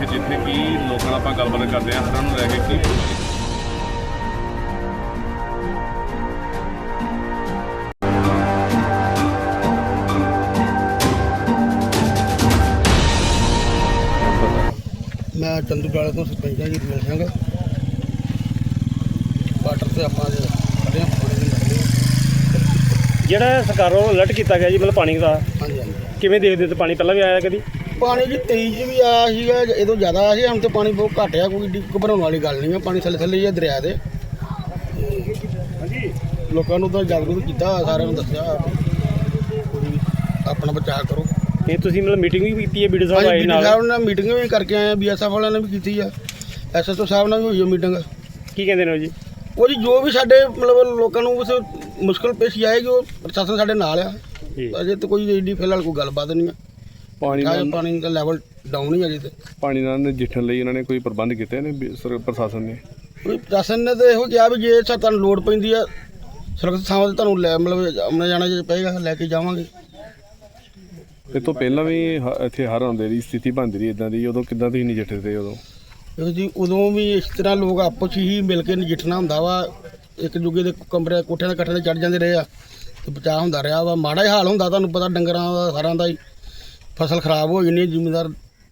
ਗੱਲਬਾਤ ਕਰਦੇ ਆ ਹੜ੍ਹਾਂ ਨੂੰ ਲੈ ਕੇ ਕੀ ਮੈਂ ਚੰਦੂਵਾਲੇ ਤੋਂ ਸਰਪੰਚ ਹਾਂ ਜੀ ਰਮੇਸ਼ ਸਿੰਘ। ਵਾਟਰ ਤੇ ਆਪਾਂ ਦੇ ਖੜੇ ਹਾਂ ਪਾਣੀ ਦੇ ਲੱਗੇ ਜਿਹੜਾ ਸਰਕਾਰ ਵੱਲੋਂ ਅਲਰਟ ਕੀਤਾ ਗਿਆ ਜੀ ਮਤਲਬ ਪਾਣੀ ਦਾ। ਹਾਂਜੀ ਹਾਂਜੀ। ਕਿਵੇਂ ਦੇਖਦੇ ਤੇ ਪਾਣੀ ਪਹਿਲਾਂ ਵੀ ਆਇਆ ਕਦੀ? ਪਾਣੀ ਜੀ 23 ਚ ਵੀ ਆਇਆ ਸੀਗਾ ਇਹ ਤੋਂ ਜ਼ਿਆਦਾ ਆਇਆ ਸੀ ਹੁਣ ਤੇ ਪਾਣੀ ਬਹੁਤ ਘੱਟ ਆ ਕੋਈ ਏਡੀ ਘਬਰਾਉਣ ਵਾਲੀ ਗੱਲ ਨਹੀਂ ਆ ਪਾਣੀ ਥੱਲੇ ਥੱਲੇ ਹੀ ਆ ਦਰਿਆ ਦੇ। ਹਾਂਜੀ ਲੋਕਾਂ ਨੂੰ ਤਾਂ ਜਾਗਰੂਕ ਕੀਤਾ ਸਾਰਿਆਂ ਨੂੰ ਦੱਸਿਆ। ਕੋਈ ਆਪਣਾ ਬਚਾਅ ਕਰੋ। ਇਹ ਤੁਸੀਂ ਮਤਲਬ ਮੀਟਿੰਗ ਵੀ ਕੀਤੀ ਹੈ ਵੀਡੀਓ ਸਾਹਿਬ ਆਏ ਨਾਲ? ਸਾਹਿਬ ਨਾਲ ਮੀਟਿੰਗ ਵੀ ਕਰਕੇ ਆਏ ਆ ਬੀਐਸਐਫ ਵਾਲਿਆਂ ਨੇ ਵੀ ਕੀਤੀ ਆ। ਐਸਐਸਓ ਸਾਹਿਬ ਨਾਲ ਵੀ ਹੋਈ ਆ ਮੀਟਿੰਗ ਕੀ ਕਹਿੰਦੇ ਨੇ ਉਹ ਜੀ? ਉਹ ਜੀ ਜੋ ਵੀ ਸਾਡੇ ਮਤਲਬ ਲੋਕਾਂ ਨੂੰ ਉਸ ਮੁਸ਼ਕਲ ਪੇਸ਼ ਆਏਗੀ ਉਹ ਪ੍ਰਸ਼ਾਸਨ ਸਾਡੇ ਨਾਲ ਆ। ਅਜੇ ਤਾਂ ਕੋਈ ਏਡੀ ਫਿਲਹਾਲ ਕੋਈ ਗੱਲਬਾਤ ਨਹੀਂ ਆ। ਪਾਣੀ ਨਾਲ ਪਾਣੀ ਦਾ ਲੈਵਲ ਡਾਊਨ ਹੀ ਅਜੇ ਤੇ। ਪਾਣੀ ਨਾਲ ਨਜਿੱਠਣ ਲਈ ਉਹਨਾਂ ਨੇ ਕੋਈ ਪ੍ਰਬੰਧ ਕੀਤੇ ਨੇ ਵੀ ਸਰ- ਪ੍ਰਸ਼ਾਸਨ ਨੇ? ਕੋਈ ਪ੍ਰਸ਼ਾਸਨ ਨੇ ਤਾਂ ਇਹੋ ਕਿਹਾ ਵੀ ਜੇ ਸਾ ਤੁਹਾਨੂੰ ਲੋੜ ਪੈਂਦੀ ਆ ਸੁਰੱਖਿਅਤ ਥਾਵਾਂ ਤੇ ਤੁਹਾਨੂੰ ਲੈ ਮਤਲਬ ਆਉਣਾ ਜਾਣਾ ਜੇ ਪਏਗਾ ਲੈ ਕੇ ਜਾਵਾਂਗੇ। ਇਹ ਤੋਂ ਪਹਿਲਾਂ ਵੀ ਹ- ਇੱਥੇ ਹਰ ਆਉਂਦੇ ਦੀ ਸਥਿਤੀ ਬਣਦੀ ਰਹੀ ਇਦਾਂ ਦੀ ਉਦੋਂ ਕਿੱਦਾਂ ਤੁਸੀਂ ਨਜਿੱਠਦੇ ਤੇ ਉਦੋਂ? ਦੇਖੋ ਜੀ ਉਦੋਂ ਵੀ ਇਸ ਤਰ੍ਹਾਂ ਲੋਕ ਆਪਸ 'ਚ ਹੀ ਮਿਲ ਕੇ ਨਜਿੱਠਣਾ ਹੁੰਦਾ ਵਾ ਇੱਕ ਦੂਜੇ ਦੇ ਕਮਰੇ ਕੋਠਿਆਂ ਦੇ ਇਕੱਠੇ ਤੇ ਚੜ ਜਾਂਦੇ ਰਹੇ ਆ ਤੇ ਬਚਾਅ ਹੁੰਦਾ ਰਿਹਾ ਵਾ। ਮਾੜਾ ਹੀ ਹਾਲ ਹੁੰਦਾ ਤੁਹਾਨੂੰ ਪਤਾ ਡੰਗਰਾਂ ਦਾ ਸਾਰਿਆਂ ਦਾ ਹੀ। ਫਸਲ ਖਰਾਬ ਹੋ ਜਾਂਦੀ ਹੈ ਜ਼ਿਮੀਂਦਾਰ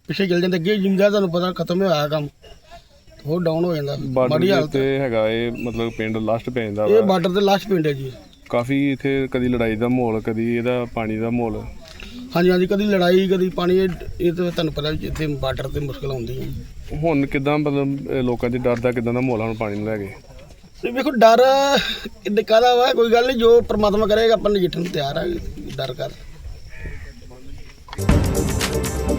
ਪਿੱਛੇ ਚਲ ਜਾਂਦੇ ਅੱਗੇ ਜ਼ਿਮੀਂਦਾਰ ਤੁਹਾਨੂੰ ਪਤਾ ਖਤਮ ਹੋਇਆ ਕੰਮ। ਹੋਰ ਡਾਊਨ ਹੋ ਜਾਂਦਾ ਮਾੜੀ ਹਾਲਤ ਉੱਤੇ ਹੈਗਾ ਇਹ ਮਤਲਬ ਪਿੰਡ ਲਾਸਟ ਪੈ ਜਾਂਦਾ ਇਹ ਬਾਰਡਰ ਦੇ ਲਾਸਟ ਪਿੰਡ ਹੈ ਜੀ। ਕਾਫੀ ਇੱਥੇ ਕਦੀ ਲੜਾਈ ਦਾ ਮਾਹੌਲ ਕਦੀ ਇਹਦਾ ਪਾਣੀ ਦਾ ਮਾਹੌਲ। ਹਾਂਜੀ ਹਾਂਜੀ ਕਦੀ ਲੜਾਈ ਕਦੀ ਪਾਣੀ ਇਹ ਇਹ ਤਾਂ ਤੁਹਾਨੂੰ ਪਤਾ ਵੀ ਇੱਥੇ ਬਾਰਡਰ ਤੇ ਮੁਸ਼ਕਲ ਆਉਂਦੀ ਹੈ। ਹੁਣ ਕਿਦਾਂ ਮਤਲਬ ਇਹ ਲੋਕਾਂ 'ਚ ਡਰ ਦਾ ਕਿਦਾਂ ਦਾ ਮਾਹੌਲ ਆ ਹੁਣ ਪਾਣੀ ਨੂੰ ਲੈ ਕੇ? ਤੇ ਵੇਖੋ ਡਰ ਕਿੱਦਾਂ ਕਾਹਦਾ ਵਾ ਕੋਈ ਗੱਲ ਨਹੀਂ ਜੋ ਪ੍ਰਮਾਤਮਾ ਕਰੇਗਾ ਆਪਾਂ ਨਜਿੱਠਣ ਨੂੰ ਤਿਆਰ ਆ ਡਰ ਕਰ। Música